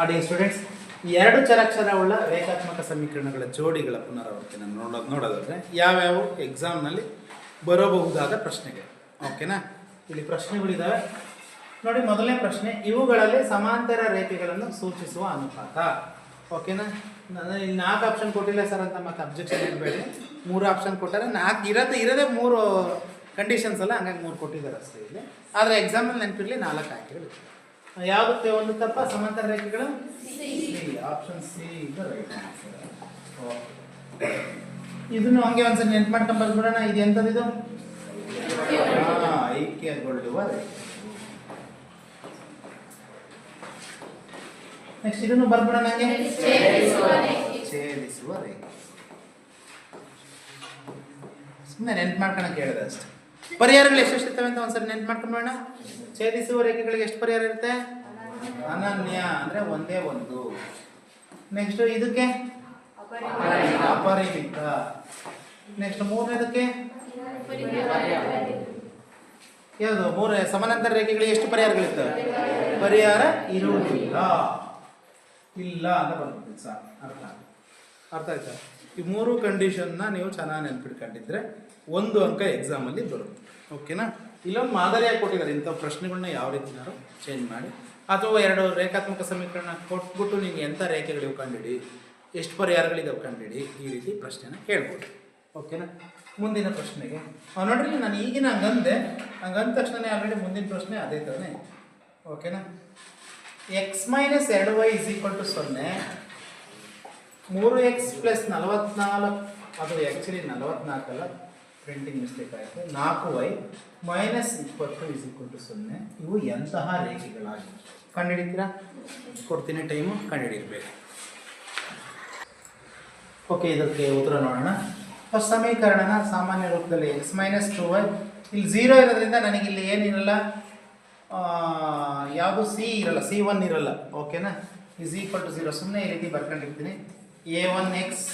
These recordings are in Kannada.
ಆಡಿ ಸ್ಟೂಡೆಂಟ್ಸ್ ಎರಡು ಚರಾಕ್ಷರವುಳ್ಳ ರೇಖಾತ್ಮಕ ಸಮೀಕರಣಗಳ ಜೋಡಿಗಳ ಪುನರಾವರ್ತನೆ ನೋಡೋ, ನೋಡೋದಾದ್ರೆ ಯಾವ್ಯಾವ ಎಕ್ಸಾಮ್ನಲ್ಲಿ ಬರಬಹುದಾದ ಪ್ರಶ್ನೆಗಳು ಓಕೆನಾ ಇಲ್ಲಿ ಪ್ರಶ್ನೆಗಳಿದ್ದಾವೆ ನೋಡಿ, ಮೊದಲನೇ ಪ್ರಶ್ನೆ, ಇವುಗಳಲ್ಲಿ ಸಮಾಂತರ ರೇಖೆಗಳನ್ನು ಸೂಚಿಸುವ ಅನುಪಾತ. ಓಕೆನಾ ನಾನು ಇಲ್ಲಿ ನಾಲ್ಕು ಆಪ್ಷನ್ ಕೊಟ್ಟಿಲ್ಲ ಸರ್ ಅಂತ ಮತ್ತೆ ಅಬ್ಜೆಕ್ಷನ್ ಇರಬೇಡಿ. ಮೂರು ಆಪ್ಷನ್ ಕೊಟ್ಟಾರೆ ನಾಲ್ಕು, ಇರೋದೇ ಇರೋದೇ ಮೂರು ಕಂಡೀಷನ್ಸ್ ಅಲ್ಲ, ಹಂಗಾಗಿ ಮೂರು ಕೊಟ್ಟಿದ್ದಾರೆ ಅಷ್ಟೇ ಇಲ್ಲಿ. ಆದರೆ ಎಕ್ಸಾಮಲ್ಲಿ ನೆನಪಿರಲಿ ನಾಲ್ಕು ಆಯ್ಕೆಗಳು ಯಾವುದಕ್ಕೆ ಒಂದು ತಪ್ಪ? ಸಮಾಂತರ ರೇಖೆಗಳು? ಆಪ್ಷನ್ ಸಿ ಇದು ರೈಟ್ ಇದನ್ನು ಹಂಗೆ ಒಂದ್ಸರಿ ನೆನ್ಪು ಮಾಡ್ಕೊಂಡು ಬರ್ಬಿಡೋಣ ಇದು ಎಂಥದ್ದು ಐಕ್ಯಗೊಳ್ಳುವ ನೆಕ್ಸ್ಟ್ ಇದನ್ನು ಬರ್ಬಿಡೋಣ ಹಂಗೆ. ಛೇದಿಸುವ ರೇಖೆ. ಸುಮ್ಮನೆ ನೆನ್ಪು ಮಾಡ್ಕೊಳಕ್ಕೆ ಹೇಳಿದೆ ಅಷ್ಟೇ. ಪರಿಹಾರಗಳು ಎಷ್ಟು ಇರ್ತವೆ ಅಂತ ಒಂದ್ಸರಿ ನೆನ್ಪು ಮಾಡ್ಕೊಂಬೋಣ ಛೇದಿಸುವ ರೇಖೆಗಳಿಗೆ ಎಷ್ಟು ಪರಿಹಾರ ಇರುತ್ತೆ? ಅನನ್ಯ ಅಂದ್ರೆ ಒಂದೇ ಒಂದು. ನೆಕ್ಸ್ಟ್ ಇದಕ್ಕೆ? ಅಪರಿಮಿತ. ನೆಕ್ಸ್ಟ್ ಮೂರನೇದಕ್ಕೆ ಯಾವುದು? ಮೂರನೇ ಸಮಾನಾಂತರ ರೇಖೆಗಳಿಗೆ ಎಷ್ಟು ಪರಿಹಾರಗಳಿರ್ತವೆ? ಪರಿಹಾರ ಇರುವುದಿಲ್ಲ. ಇಲ್ಲ ಅಂತ ಬರ್ತದೆ ಸರ್. ಅರ್ಥ ಅರ್ಥ ಆಯ್ತಾ? ಈ ಮೂರು ಕಂಡೀಷನ್ನ ನೀವು ಚೆನ್ನಾಗಿ ನೆನ್ಪಿಟ್ಕೊಂಡಿದ್ರೆ ಒಂದು ಅಂಕ ಎಕ್ಸಾಮಲ್ಲಿ ಬರುತ್ತೆ. ಓಕೆನಾ ಇಲ್ಲೊಂದು ಮಾದರಿಯಾಗಿ ಕೊಟ್ಟಿದ್ದಾರೆ. ಇಂಥ ಪ್ರಶ್ನೆಗಳನ್ನ ಯಾವ ರೀತಿನಾರು ಚೇಂಜ್ ಮಾಡಿ, ಅಥವಾ ಎರಡು ರೇಖಾತ್ಮಕ ಸಮೀಕರಣ ಕೊಟ್ಬಿಟ್ಟು ನೀವು ಎಂಥ ರೇಖೆಗಳಿವೆ ಕಂಡುಹಿಡಿ ಎಷ್ಟು ಪರಿಹಾರಗಳಿದಾವೆ ಕಂಡುಹಿಡಿ ಈ ರೀತಿ ಪ್ರಶ್ನೆನ ಕೇಳ್ಬೋದು ಓಕೆನಾ ಮುಂದಿನ ಪ್ರಶ್ನೆಗೆ. ನೋಡ್ರಿ, ನಾನು ಈಗಿನ ಹಂಗಂದೆ, ಹಂಗಂದ ತಕ್ಷಣ ಆಲ್ರೆಡಿ ಮುಂದಿನ ಪ್ರಶ್ನೆ ಅದೇ ತಾನೆ ಓಕೆನಾ ಎಕ್ಸ್ ಮೈನಸ್ ಎರಡು ವೈ ಇಸ್ ಈಕ್ವಲ್ ಟು ಸೊನ್ನೆ. ಮೂರು ಎಕ್ಸ್ ಪ್ಲಸ್ ನಲವತ್ನಾಲ್ಕು, ಅದು ಆ್ಯಕ್ಚುಲಿ ನಲವತ್ನಾಲ್ಕಲ್ಲ. ಪ್ರಿಂಟಿಂಗ್ ಮಿಸ್ಟೇಕ್ ಆಯಿತು. ನಾಲ್ಕು ವೈ ಮೈನಸ್ ಇಪ್ಪತ್ತು ಇಸ್ ಈಕ್ವಲ್ ಟು ಸೊನ್ನೆ. ಇವು ಎಂತಹ ರೇಖೆಗಳಾಗಿವೆ ಕಂಡುಹಿಡಿತೀರಾ? ಕೊಡ್ತೀನಿ ಟೈಮು ಕಂಡುಹಿಡಿರ್ಬೇಕು ಓಕೆ ಇದಕ್ಕೆ ಉತ್ತರ ನೋಡೋಣ. ಫಸ್ಟ್ ಸಮೀಕರಣನ ಸಾಮಾನ್ಯ ರೂಪದಲ್ಲಿ ಎಕ್ಸ್ ಮೈನಸ್ ಟು ವೈ ಇಲ್ಲಿ ಝೀರೋ ಇರೋದ್ರಿಂದ ನನಗೆ ಇಲ್ಲಿ ಏನಿರಲ್ಲ ಯಾವುದು ಸಿ ಇರಲ್ಲ ಸಿ ಒನ್ ಇರಲ್ಲ. ಓಕೆನಾ ಇಸ್ ಈಕ್ವಲ್ ಟು ಝೀರೋ ಸುಮ್ಮನೆ ಈ ರೀತಿ ಬರ್ಕೊಂಡಿರ್ತೀನಿ. A one X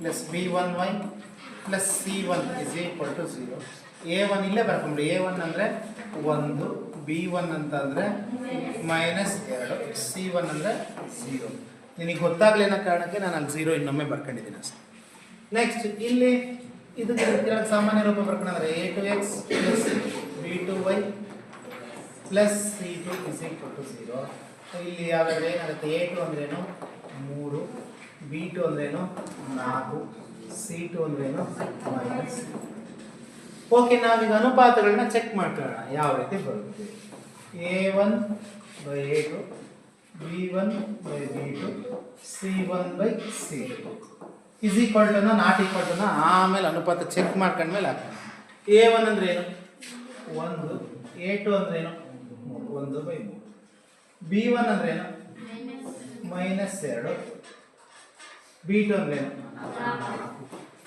plus B one Y plus C one is equal to zero A one ಇಲ್ಲೇ ಬರ್ಕೊಂಬಿಡಿ ಎ ಒನ್ ಅಂದರೆ ಒಂದು ಬಿ ಒನ್ ಅಂತಂದರೆ ಮೈನಸ್ ಎರಡು ಸಿ ಒನ್ ಅಂದರೆ ಝೀರೋ ನಿನಗೆ ಗೊತ್ತಾಗಲಿನ ಕಾರಣಕ್ಕೆ ನಾನು ಅಲ್ಲಿ ಝೀರೋ ಇನ್ನೊಮ್ಮೆ ಬರ್ಕೊಂಡಿದ್ದೀನಿ ಸರ್ ನೆಕ್ಸ್ಟ್ ಇಲ್ಲಿ ಇದು ಕೆಳಗೆ ಸಾಮಾನ್ಯ ರೂಪ ಬರ್ಕೊಂಡ್ರೆ A two X plus B two Y plus C two is equal to zero ಇಲ್ಲಿ ಯಾವ್ಯಾವ ಏನಾಗುತ್ತೆ? ಎ ಟು ಅಂದ್ರೇನು ಮೂರು ಬಿ ಟು ಅಂದ್ರೇನು ನಾಲ್ಕು. ಸಿ ಟು ಅಂದ್ರೇನು ಮೈನಸ್ ಓಕೆ ನಾವೀಗ ಅನುಪಾತಗಳನ್ನ ಚೆಕ್ ಮಾಡ್ಕೊಳ್ಳೋಣ. ಯಾವ ರೀತಿ ಬರುತ್ತೆ? A one by A two B one by B two C one by C two is equal ಟುನ not equal ಟುನ ಆಮೇಲೆ ಅನುಪಾತ ಚೆಕ್ ಮಾಡ್ಕೊಂಡ್ಮೇಲೆ ಹಾಕೋಣ. ಎ ಒನ್ ಅಂದ್ರೆ ಏನು? ಒಂದು. ಎ ಟು ಅಂದ್ರೆ ಏನು. ಒಂದು ಬೈ ಮೂರು. ಬಿ ಒನ್ ಅಂದ್ರೆ ಏನು? ಮೈನಸ್ ಎರಡು. ಬಿ ಟು ಅಂದ್ರೆ ಏನು?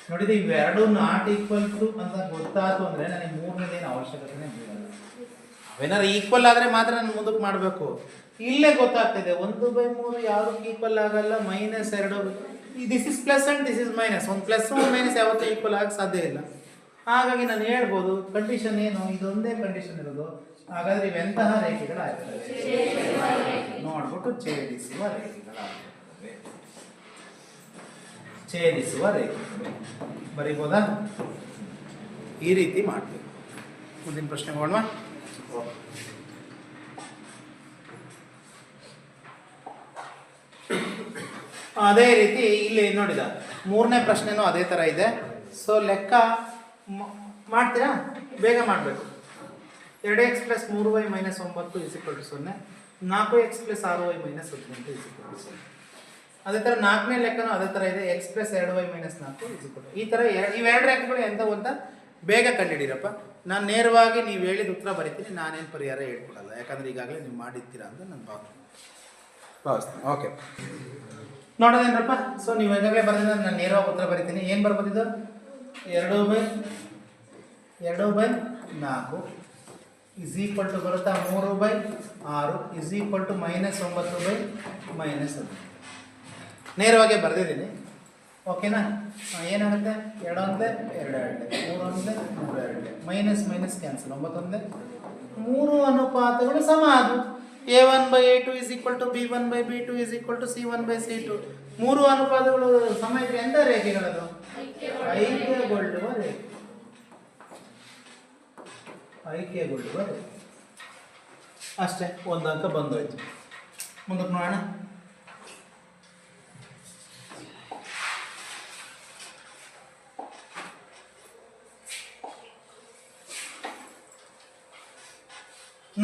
ನೋಡಿದ್ರೆ ಇವೆರಡು ನಾಟ್ ಈಕ್ವಲ್ ಟು ಅಂತ ಗೊತ್ತಾಯ್ತು ಅಂದ್ರೆ ನನಗೆ ಮೂರನೇದೇನು ಅವಶ್ಯಕತೆನೇ ಬೀಳಲ್ಲ ಅವೇನಾದ್ರು ಈಕ್ವಲ್ ಆದರೆ ಮಾತ್ರ ನಾನು ಮುಂದಕ್ಕೆ ಮಾಡಬೇಕು. ಇಲ್ಲೇ ಗೊತ್ತಾಗ್ತಿದೆ, ಒಂದು ಬೈ ಮೂರು ಯಾವುದಕ್ಕೆ ಈಕ್ವಲ್ ಆಗಲ್ಲ ಮೈನಸ್ ಎರಡು. This is plus and this is minus ಒಂದು ಪ್ಲಸ್ ಒಂದು ಮೈನಸ್ ಯಾವತ್ತೂ ಈಕ್ವಲ್ ಆಗಕ್ಕೆ ಸಾಧ್ಯ ಇಲ್ಲ. ಹಾಗಾಗಿ ನಾನು ಹೇಳ್ಬೋದು ಕಂಡೀಷನ್ ಏನು? ಇದೊಂದೇ ಕಂಡೀಷನ್ ಇರೋದು. ಹಾಗಾದ್ರೆ ಇವೆಂತಹ ರೇಖೆಗಳಾಗ್ತದೆ ನೋಡ್ಬಿಟ್ಟು ಛೇದಿಸುವ ರೇಖೆಗಳಾಗಿರ್ತವೆ ಛೇದಿಸುವ ರೇಖೆ. ಬರಿಬೋದಾ? ಈ ರೀತಿ ಮಾಡಬೇಕು ಮುಂದಿನ ಪ್ರಶ್ನೆ ಮಾಡುವ ಅದೇ ರೀತಿ ಇಲ್ಲಿ ನೋಡಿದ, ಮೂರನೇ ಪ್ರಶ್ನೆನೂ ಅದೇ ಥರ ಇದೆ. ಸೊ ಲೆಕ್ಕ ಮಾಡ್ತೀರಾ? ಬೇಗ ಮಾಡಬೇಕು. ಎರಡು ಎಕ್ಸ್ ಪ್ಲಸ್ ಮೂರು ವೈ ಮೈನಸ್ ಒಂಬತ್ತು ಇಸ್ ಟು ಸೊನ್ನೆ. ನಾಲ್ಕು ಎಕ್ಸ್ ಪ್ಲಸ್ ಆರು ವೈ ಮೈನಸ್ ಹದಿನೆಂಟು ಇಸ್ ಟು ಸೊನ್ನೆ. ಅದೇ ಥರ ನಾಲ್ಕನೇ ಲೆಕ್ಕನೂ ಅದೇ ಥರ ಇದೆ. ಎಕ್ಸ್ ಪ್ಲಸ್ ಎರಡು ವೈ ಮೈನಸ್ ನಾಲ್ಕು ಇಸಿಕೊಟ್ಟು ಈ ಥರ ಎರಡು ಇವೆರಡು ಲೆಕ್ಕಗಳು ಎಂಥವು ಅಂತ ಬೇಗ ಕಂಡುಹಿಡೀರಪ್ಪ ನಾನು ನೇರವಾಗಿ ನೀವು ಹೇಳಿದ ಉತ್ತರ ಬರೀತೀನಿ. ನಾನೇನು ಪರಿಹಾರ ಹೇಳ್ಕೊಡಲ್ಲ. ಯಾಕಂದ್ರೆ ಈಗಾಗಲೇ ನೀವು ಮಾಡಿರ್ತೀರಾ ಅಂತ ನನ್ನ ಭಾವನೆ. ಭಾವಿಸ್ತೀನಿ. ಓಕೆ. ನೋಡೋದೇನಪ್ಪ ಸೊ ನೀವು ಈಗಾಗಲೇ ಬರೆದಿದ್ದ ನಾನು ನೇರವಾಗಿ ಉತ್ತರ ಬರೀತೀನಿ. ಏನು ಬರ್ಬೋದಿದ್ದು ಎರಡು ಬೈ ಎರಡು ಬೈ ನಾಲ್ಕು ಇಸ್ ಈಕ್ವಲ್ ಟು ಬರುತ್ತಾ ಮೂರು ಬೈ ಆರು ಇಸ್ ಈಕ್ವಲ್ ಟು ಮೈನಸ್ ಒಂಬತ್ತು ಬೈ ಮೈನಸ್ ಹದಿನೈದು. ನೇರವಾಗಿ ಬರೆದಿದ್ದೀನಿ. ಓಕೆನಾ ಏನಾಗುತ್ತೆ ಎರಡು ಒಂದೇ ಎರಡು ಎರಡೇ ಮೂರು ಒಂದೇ ಮೂರು ಎರಡೇ ಮೈನಸ್ ಮೈನಸ್ ಕ್ಯಾನ್ಸಲ್ ಒಂಬತ್ತೊಂದೇ ಮೂರು ಅನುಪಾತಗಳು ಸಮ ಅದು. A one by A two is equal to B one by B two is equal to C one by C two ಮೂರು ಅನುಪಾತಗಳು ಸಮ ಇದೆ ಎಂತ ರೇಖೆಗಳದು ಐಕ್ಯಗೊಳ್ಳುವ ರೇಖೆ. ಐಕ್ಯಗೊಳ್ಳುವ ರೇಖೆ. ಅಷ್ಟೇ, ಒಂದು ಅಂಕ ಬಂದೋಯ್ತು. ಮುಂದಕ್ಕೆ ನೋಡೋಣ.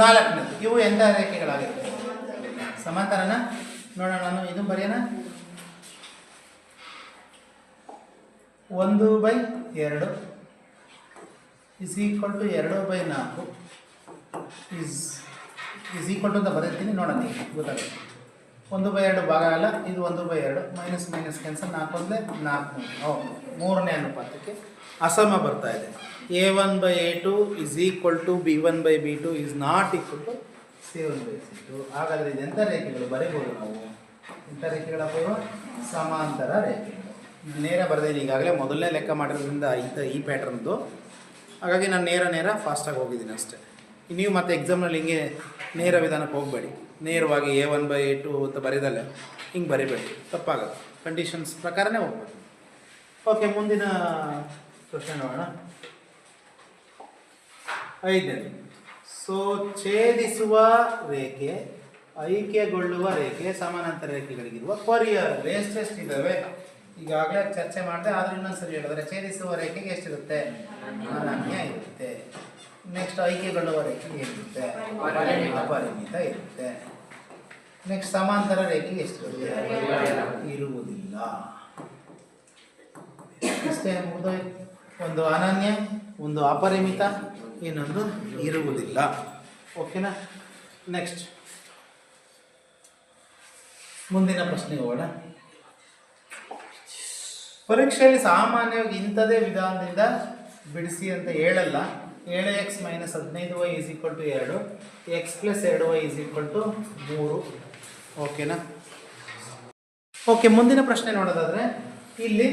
ನಾಲ್ಕನೇದು ಇವು ಎಂಥ ರೇಖೆಗಳಾಗಿರುತ್ತೆ ಸಮಾಂತರನ? ನೋಡೋಣ, ನಾನು ಇದು ಬರೆಯೋಣ. ಒಂದು ಬೈ ಎರಡು ಇಸ್ ಈಕ್ವಲ್ ಟು ಎರಡು ಬೈ ನಾಲ್ಕು ಇಸ್ ಇಸ್ ಈಕ್ವಲ್ ಟು ಅಂತ ಬರೀತೀನಿ ನೋಡೋಣ ಗೊತ್ತಾಗುತ್ತೆ. ಒಂದು ಬೈ ಎರಡು ಭಾಗ ಅಲ್ಲ, ಇದು ಒಂದು ಬೈ ಎರಡು ಮೈನಸ್ ಮೈನಸ್ ಕ್ಯಾನ್ಸಲ್ ನಾಲ್ಕು ಒಂದೇ ನಾಲ್ಕು. ಹೌದು ಮೂರನೇ ಅನುಪಾತಕ್ಕೆ ಅಸಮ ಬರ್ತಾ ಇದೆ. A one by A two is equal to B one by B two is not equal to C one by C two ಹಾಗಾದರೆ ಇದು ಎಂಥ ರೇಖೆಗಳು? ಬರೀಬೋದು ನಾವು. ಎಂಥ ರೇಖೆಗಳಪ್ಪ ಇವು ಸಮಾಂತರ ರೇಖೆಗಳು. ನೇರ ಬರೆದೇನೆ ಈಗಾಗಲೇ ಮೊದಲನೇ ಲೆಕ್ಕ ಮಾಡಿರೋದ್ರಿಂದ ಇಂಥ ಈ ಪ್ಯಾಟ್ರನ್ದು ಹಾಗಾಗಿ ನಾನು ನೇರ ನೇರ ಫಾಸ್ಟಾಗಿ ಹೋಗಿದ್ದೀನಿ ಅಷ್ಟೇ. ನೀವು ಮತ್ತೆ ಎಕ್ಸಾಮ್ನಲ್ಲಿ ಹಿಂಗೆ ನೇರ ವಿಧಾನಕ್ಕೆ ಹೋಗಬೇಡಿ. ನೇರವಾಗಿ A one by A two ಅಂತ ಬರೀದಲ್ಲೇ ಹಿಂಗೆ ಬರಿಬೇಡಿ. ತಪ್ಪಾಗುತ್ತೆ ಕಂಡೀಷನ್ಸ್ ಪ್ರಕಾರನೇ ಹೋಗ್ಬೇಕು. ಓಕೆ ಮುಂದಿನ ಕ್ವಶನ್ ನೋಡೋಣ. ಐದನೇ ಸೊ ಛೇದಿಸುವ ರೇಖೆ, ಐಕ್ಯಗೊಳ್ಳುವ ರೇಖೆ, ಸಮಾನಾಂತರ ರೇಖೆಗಳಿಗಿರುವ ಪರಿಹಾರ. ಎಷ್ಟೆಷ್ಟು ಇದ್ದಾವೆ ಈಗಾಗಲೇ ಚರ್ಚೆ ಮಾಡಿದೆ, ಆದ್ರೂ ಇನ್ನೊಂದ್ಸರಿ ಹೇಳಿದ್ರೆ ಛೇದಿಸುವ ರೇಖೆಗೆ ಎಷ್ಟಿರುತ್ತೆ? ಅನನ್ಯ ಇರುತ್ತೆ. ನೆಕ್ಸ್ಟ್ ಐಕ್ಯಗೊಳ್ಳುವ ರೇಖೆಗೆ ಏನಿರುತ್ತೆ ಅಪರಿಮಿತ ಇರುತ್ತೆ. ನೆಕ್ಸ್ಟ್ ಸಮಾಂತರ ರೇಖೆಗೆ ಎಷ್ಟಿರುತ್ತೆ? ಇರುವುದಿಲ್ಲ. ಮುಗಿದೋಯ್ತು. ಒಂದು ಅನನ್ಯ ಒಂದು ಅಪರಿಮಿತ ಇನ್ನೊಂದು ಇರುವುದಿಲ್ಲ. ಓಕೆನಾ ನೆಕ್ಸ್ಟ್ ಮುಂದಿನ ಪ್ರಶ್ನೆ ಹೋಗೋಣ ಪರೀಕ್ಷೆಯಲ್ಲಿ ಸಾಮಾನ್ಯವಾಗಿ ಇಂಥದೇ ವಿಧಾನದಿಂದ ಬಿಡಿಸಿ ಅಂತ ಹೇಳಲ್ಲ. ಏಳು ಎಕ್ಸ್ ಮೈನಸ್ ಹದಿನೈದು ವೈ ಈಸ್ ಈಕ್ವಲ್ ಟು ಎರಡು ಎಕ್ಸ್ ಪ್ಲಸ್ ಎರಡು ವೈ ಈಸ್ ಈಕ್ವಲ್ ಟು ಮೂರು. ಓಕೆನಾ ಓಕೆ ಮುಂದಿನ ಪ್ರಶ್ನೆ ನೋಡೋದಾದ್ರೆ, ಇಲ್ಲಿ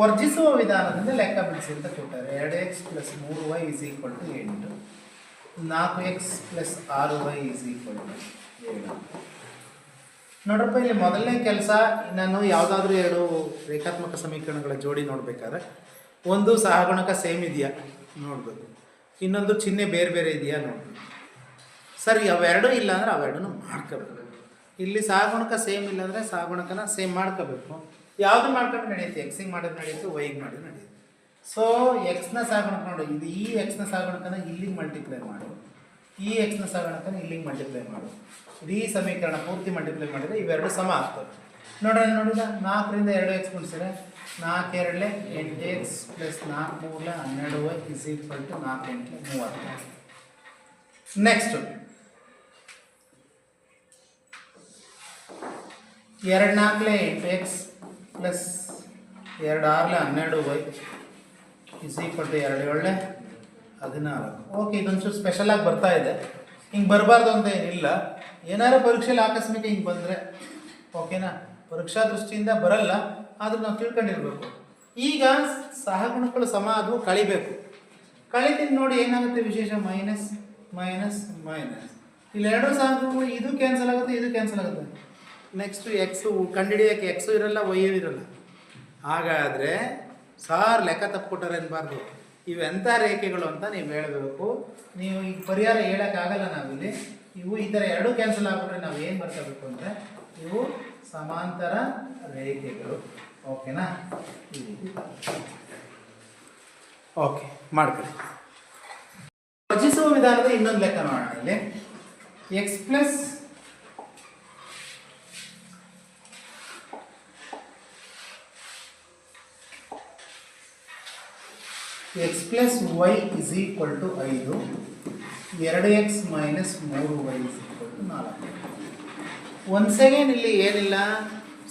ವರ್ಜಿಸುವ ವಿಧಾನದಿಂದ ಲೆಕ್ಕ ಬಿಡಿಸಿ ಅಂತ ಕೊಟ್ಟಾರೆ. ಎರಡು ಎಕ್ಸ್ ಪ್ಲಸ್ ಮೂರು ವೈ ಇಸ್ ಈಕ್ವಲ್ ಟು ಎಂಟು. ನಾಲ್ಕು ಎಕ್ಸ್ ಪ್ಲಸ್ ಆರು ವೈ ಇಸ್ ಈಕ್ವಲ್ ಟು ನೋಡ್ರಪ್ಪ, ಇಲ್ಲಿ ಮೊದಲನೇ ಕೆಲಸ ನಾನು ಯಾವುದಾದ್ರೂ ಎರಡು ರೇಖಾತ್ಮಕ ಸಮೀಕರಣಗಳ ಜೋಡಿ ನೋಡಬೇಕಾದ್ರೆ ಒಂದು ಸಹಗುಣಕ ಸೇಮ್ ಇದೆಯಾ? ನೋಡ್ಬೋದು. ಇನ್ನೊಂದು ಚಿಹ್ನೆ ಬೇರೆ ಬೇರೆ ಇದೆಯಾ? ನೋಡ್ಬೋದು. ಸರಿ ಅವೆರಡೂ ಇಲ್ಲ ಅಂದರೆ ಅವೆರಡೂ ಮಾಡ್ಕೋಬೇಕು. ಇಲ್ಲಿ ಸಹಗುಣಕ ಸೇಮ್ ಇಲ್ಲ ಅಂದರೆ ಸಹಗುಣಕನ ಸೇಮ್ ಮಾಡ್ಕೋಬೇಕು. ಯಾವುದು ಮಾಡ್ಕೊಂಡು ನಡೆಯುತ್ತೆ ಎಕ್ಸಿಗೆ ಮಾಡಿದ್ರೆ ನಡೆಯುತ್ತೆ ವೈಗೆ ಮಾಡಿದ್ರೆ ನಡೆಯುತ್ತೆ ಸೊ ಎಕ್ಸ್ನ ಸಾಗಣಕ್ಕೆ ನೋಡು ಇದು ಈ ಎಕ್ಸ್ನ ಸಾಗಣಕನ ಇಲ್ಲಿಗೆ ಮಲ್ಟಿಪ್ಲೈ ಮಾಡು. ಈ ಎಕ್ಸ್ನ ಸಾಗಣಕನ ಇಲ್ಲಿಗೆ ಮಲ್ಟಿಪ್ಲೈ ಮಾಡು. ಇಡೀ ಸಮೀಕರಣ ಪೂರ್ತಿ ಮಲ್ಟಿಪ್ಲೈ ಮಾಡಿದರೆ ಇವೆರಡು ಸಮ ಆಗ್ತವೆ. ನೋಡೋಣ, ನೋಡಿದ? ನಾಲ್ಕರಿಂದ ಎರಡು ಎಕ್ಸ್ ಗುಣಿಸಿದ್ರೆ ನಾಲ್ಕು ಎರಡಲೆ ಎಂಟು ಎಕ್ಸ್ ಪ್ಲಸ್ ನಾಲ್ಕು ಮೂರಲೆ ಹನ್ನೆರಡು ಇಸ್ ಈಕ್ವಲ್ ಟು ನಾಲ್ಕು ಎಂಟು ಮೂವತ್ತು. ನೆಕ್ಸ್ಟು ಎರಡು ನಾಲ್ಕಲೆ ಎಂಟು ಎಕ್ಸ್ ಪ್ಲಸ್ ಎರಡು ಆರಲೆ ಹನ್ನೆರಡು ವೈ ಇಸ್ ಈಕ್ವಲ್ ಟು ಎರಡು ಏಳಲೆ ಹದಿನಾಲ್ಕು ಓಕೆ ಇದೊಂಚೂರು ಸ್ಪೆಷಲಾಗಿ ಬರ್ತಾ ಇದೆ. ಹಿಂಗೆ ಬರಬಾರ್ದು ಅಂತ ಏನಿಲ್ಲ. ಏನಾದ್ರು ಪರೀಕ್ಷೆಯಲ್ಲಿ ಆಕಸ್ಮಿಕ ಹಿಂಗೆ ಬಂದರೆ ಓಕೆನಾ ಪರೀಕ್ಷಾ ದೃಷ್ಟಿಯಿಂದ ಬರಲ್ಲ, ಆದರೂ ನಾವು ತಿಳ್ಕೊಂಡಿರ್ಬೇಕು. ಈಗ ಸಹಗುಣಗಳು ಸಮ ಅದು ಕಳಿಬೇಕು. ಕಳಿತೀನಿ ನೋಡಿ ಏನಾಗುತ್ತೆ ವಿಶೇಷ? ಮೈನಸ್ ಮೈನಸ್ ಮೈನಸ್ ಇಲ್ಲಿ ಎರಡು ಸಹಗುಣಗಳು ಇದು ಕ್ಯಾನ್ಸಲ್ ಆಗುತ್ತೆ, ಇದು ಕ್ಯಾನ್ಸಲ್ ಆಗುತ್ತೆ. ನೆಕ್ಸ್ಟ್ ಎಕ್ಸು ಕಂಡುಹಿಡಿಯೋಕ್ಕೆ ಎಕ್ಸು ಇರಲ್ಲ ವೈಯೂ ಇರಲ್ಲ. ಹಾಗಾದರೆ ಸಾರ್ ಲೆಕ್ಕ ತಪ್ಪಿಕೊಟ್ಟಾರೆ ಅನ್ಬಾರ್ದು ಇವೆಂಥ ರೇಖೆಗಳು ಅಂತ ನೀವು ಹೇಳಬೇಕು. ನೀವು ಈಗ ಪರಿಹಾರ ಹೇಳೋಕ್ಕಾಗಲ್ಲ ನಾವಿಲ್ಲಿ. ಇವು ಈ ಥರ ಎರಡೂ ಕ್ಯಾನ್ಸಲ್ ಆಗಿಬಿಟ್ರೆ ನಾವು ಏನು ಬರ್ತಬೇಕು ಅಂದರೆ ಇವು ಸಮಾಂತರ ರೇಖೆಗಳು. ಓಕೆನಾ? ಓಕೆ, ಮಾಡ್ಕೊಳ್ಳಿ. ರಚಿಸುವ ವಿಧಾನದ ಇನ್ನೊಂದು ಲೆಕ್ಕ ಮಾಡೋಣ ಇಲ್ಲಿ. X plus X plus Y is equal to ಐದು. ಎರಡು ಎಕ್ಸ್ ಮೈನಸ್ ಮೂರು ವೈ ಇಸ್ ಈಕ್ವಲ್ ಟು ನಾಲ್ಕು. ಒಂದು ಸೆಕೆಂಡ್ ಇಲ್ಲಿ ಏನಿಲ್ಲ?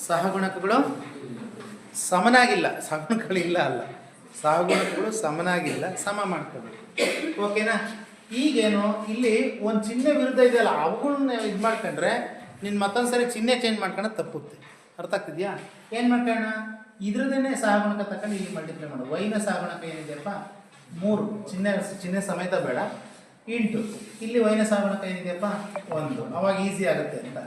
ಸಹಗುಣಕಗಳು ಸಮನಾಗಿಲ್ಲ. ಸಹಗುಣಕಗಳಿಲ್ಲ ಅಲ್ಲ. ಸಹಗುಣಕಗಳು ಸಮನಾಗಿಲ್ಲ. ಸಮ ಮಾಡ್ಕೋಬೇಕು. ಓಕೆನಾ ಈಗೇನು? ಇಲ್ಲಿ ಒಂದು ಚಿಹ್ನೆ ವಿರುದ್ಧ ಇದೆಯಲ್ಲ ಅವುಗಳನ್ನ ಇದು ಮಾಡ್ಕೊಂಡ್ರೆ ನಿನ್ನ ಮತ್ತೊಂದು ಸರಿ ಚಿಹ್ನೆ ಚೇಂಜ್ ಮಾಡ್ಕೊಂಡು ತಪ್ಪುತ್ತೆ. ಅರ್ಥ ಆಗ್ತಿದ್ಯಾ? ಏನು ಮಾಡ್ಕೊಳ್ಳೋಣ ಇದ್ರದ್ದೇನೆ ಸಹಗುಣಕ ತಗೊಂಡು ಇಲ್ಲಿ ಮಲ್ಟಿಪ್ಲೈ ಮಾಡು ವೈನ ಸಹಗುಣಕ ಏನಿದೆಯಪ್ಪ? ಮೂರು. ಚಿಹ್ನೆ ಚಿಹ್ನೆ ಸಮೇತ ಬೇಡ. ಇಂಟು ಇಲ್ಲಿ ವೈನ ಸಾಗುಣಕ ಏನಿದೆಯಪ್ಪ ಒಂದು. ಅವಾಗ ಈಸಿ ಆಗುತ್ತೆ ಅಂತ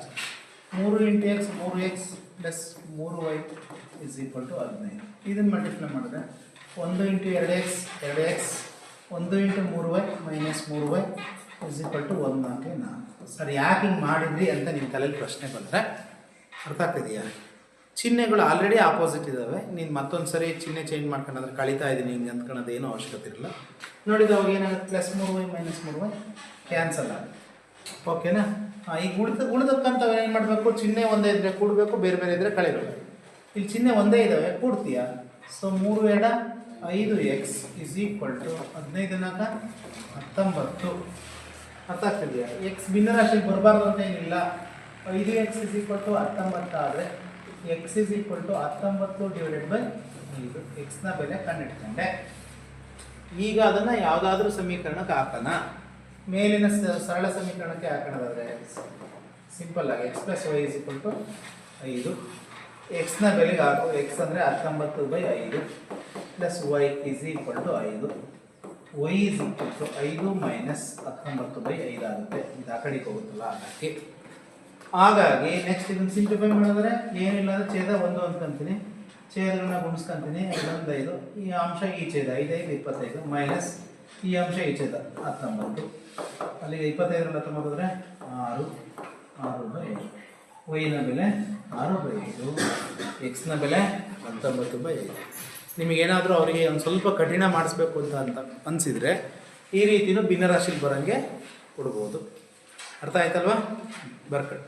ಮೂರು ಇಂಟು ಎಕ್ಸ್ ಮೂರು ಎಕ್ಸ್ ಪ್ಲಸ್ ಮೂರು ವೈ ಇಸ್ ಈಕ್ವಲ್ ಟು ಹದಿನೈದು. ಇದನ್ನು ಮಲ್ಟಿಪ್ಲೈ ಮಾಡಿದ್ರೆ ಒಂದು ಇಂಟು ಎರಡು ಎಕ್ಸ್ ಎರಡು ಎಕ್ಸ್ ಒಂದು ಇಂಟು ಮೂರು ವೈ ಮೈನಸ್ ಮೂರು ವೈ ಇಸ್ ಈಕ್ವಲ್ ಟು ಒಂದು, ನಾಲ್ಕು ನಾಲ್ಕು. ಸರ್, ಯಾಕೆ ಹಿಂಗೆ ಮಾಡಿದ್ರಿ ಅಂತ ನಿಮ್ಮ ತಲೆಯಲ್ಲಿ ಪ್ರಶ್ನೆ ಬಂದರೆ ಅರ್ಥ ಆಗ್ತಿದೆಯಾ? ಚಿಹ್ನೆಗಳು ಆಲ್ರೆಡಿ ಆಪೋಸಿಟ್ ಇದ್ದಾವೆ ನೀನು ಮತ್ತೊಂದು ಸರಿ ಚಿಹ್ನೆ ಚೇಂಜ್ ಮಾಡ್ಕೊಂಡ್ರೆ ಕಳೀತಾ ಇದ್ದೀನಿ ಹಿಂಗೆ ಅಂದ್ಕೊಳ್ಳೋದು ಏನೂ ಅವಶ್ಯಕತೆ ಇರಲ್ಲ. ನೋಡಿದ ಅವಾಗ ಏನಾಗುತ್ತೆ? ಪ್ಲಸ್ ಮೂರು ವೈ ಮೈನಸ್ ಮೂರು ವೈ ಕ್ಯಾನ್ಸಲ್ ಆಗುತ್ತೆ. ಓಕೆನಾ ಈಗ ಉಳಿದ ಉಳಿದಕ್ಕಂತ ಏನು ಮಾಡಬೇಕು? ಚಿಹ್ನೆ ಒಂದೇ ಇದ್ದರೆ ಕೂಡಬೇಕು, ಬೇರೆ ಬೇರೆ ಇದ್ದರೆ ಕಳಿಬೇಕು. ಇಲ್ಲಿ ಚಿಹ್ನೆ ಒಂದೇ ಇದ್ದಾವೆ ಕೂಡ್ತೀಯಾ? ಸೊ ಮೂರು ಎಡ, ಐದು ಎಕ್ಸ್ ಇಸ್ ಈಕ್ವಲ್ ಟು ಹದಿನೈದು ನಾಲ್ಕ ಹತ್ತೊಂಬತ್ತು. ಆಗ್ತಿದೆಯಾ? ಎಕ್ಸ್ ಭಿನ್ನರಾಶಿಗೆ ಬರಬಾರ್ದು ಅಂತ ಏನಿಲ್ಲ. ಐದು ಎಕ್ಸ್ ಇಸ್ ಈಕ್ವಲ್ ಟು ಹತ್ತೊಂಬತ್ತು ಆದರೆ ಎಕ್ಸ್ ಇಸ್ ಈಕ್ವಲ್ ಟು ಹತ್ತೊಂಬತ್ತು ಡಿವೈಡೆಡ್ ಬೈ ಐದು ಎಕ್ಸ್ನ ಬೆಲೆ ಕಂಡಿಟ್ಕೊಂಡೆ ಈಗ ಅದನ್ನು ಯಾವುದಾದ್ರೂ ಸಮೀಕರಣಕ್ಕೆ ಹಾಕೋಣ. ಮೇಲಿನ ಸರಳ ಸಮೀಕರಣಕ್ಕೆ ಹಾಕೋಣದಾದ್ರೆ ಸಿಂಪಲ್ ಆಗಿ X plus Y is equal to ಐದು. ಎಕ್ಸ್ನ ಬೆಲೆಗೆ ಹಾಕು ಎಕ್ಸ್ ಅಂದರೆ ಹತ್ತೊಂಬತ್ತು ಬೈ ಐದು plus Y is equal to ಐದು. ವೈ ಇಸ್ ಈಕ್ವಲ್ ಟು ಐದು ಮೈನಸ್ ಹತ್ತೊಂಬತ್ತು ಬೈ ಐದು ಆಗುತ್ತೆ. ಇದು ಆ ಕಡೆಗೆ ಹೋಗುತ್ತಲ್ಲ, ಹಾಗಾಗಿ. ಹಾಗಾಗಿ ನೆಕ್ಸ್ಟ್ ಇದನ್ನು ಸಿಂಪ್ಲಿಫೈ ಮಾಡಿದ್ರೆ ಏನಿಲ್ಲ ಅಂದರೆ ಛೇದ ಒಂದು ಅಂದ್ಕೊಂತೀನಿ ಛೇದಗಳನ್ನ ಗುಣಿಸ್ಕೊಂತೀನಿ. ಇನ್ನೊಂದು ಐದು ಈ ಅಂಶ ಈ ಛೇದ ಐದೈದು, ಇಪ್ಪತ್ತೈದು ಮೈನಸ್ ಈ ಅಂಶ ಈ ಛೇದ ಹತ್ತೊಂಬತ್ತು. ಅಲ್ಲಿಗೆ ಇಪ್ಪತ್ತೈದರಲ್ಲಿ ಹತ್ತೊಂಬತ್ತು ಅಂದರೆ ಆರು. ಆರು ಬೈ ಐದು ವೈನ ಬೆಲೆ ಆರು ಬೈ ಐದು ಎಕ್ಸ್ನ ಬೆಲೆ ಹತ್ತೊಂಬತ್ತು ಬೈ ಐದು ನಿಮಗೇನಾದರೂ ಅವರಿಗೆ ಒಂದು ಸ್ವಲ್ಪ ಕಠಿಣ ಮಾಡಿಸ್ಬೇಕು ಅಂತ ಅಂತ ಅನಿಸಿದರೆ ಈ ರೀತಿಯೂ ಭಿನ್ನರಾಶಿಲಿ ಬರೋಂಗೆ ಕೊಡ್ಬೋದು. ಅರ್ಥ ಆಯ್ತಲ್ವಾ? ಬರ್ಕಟ್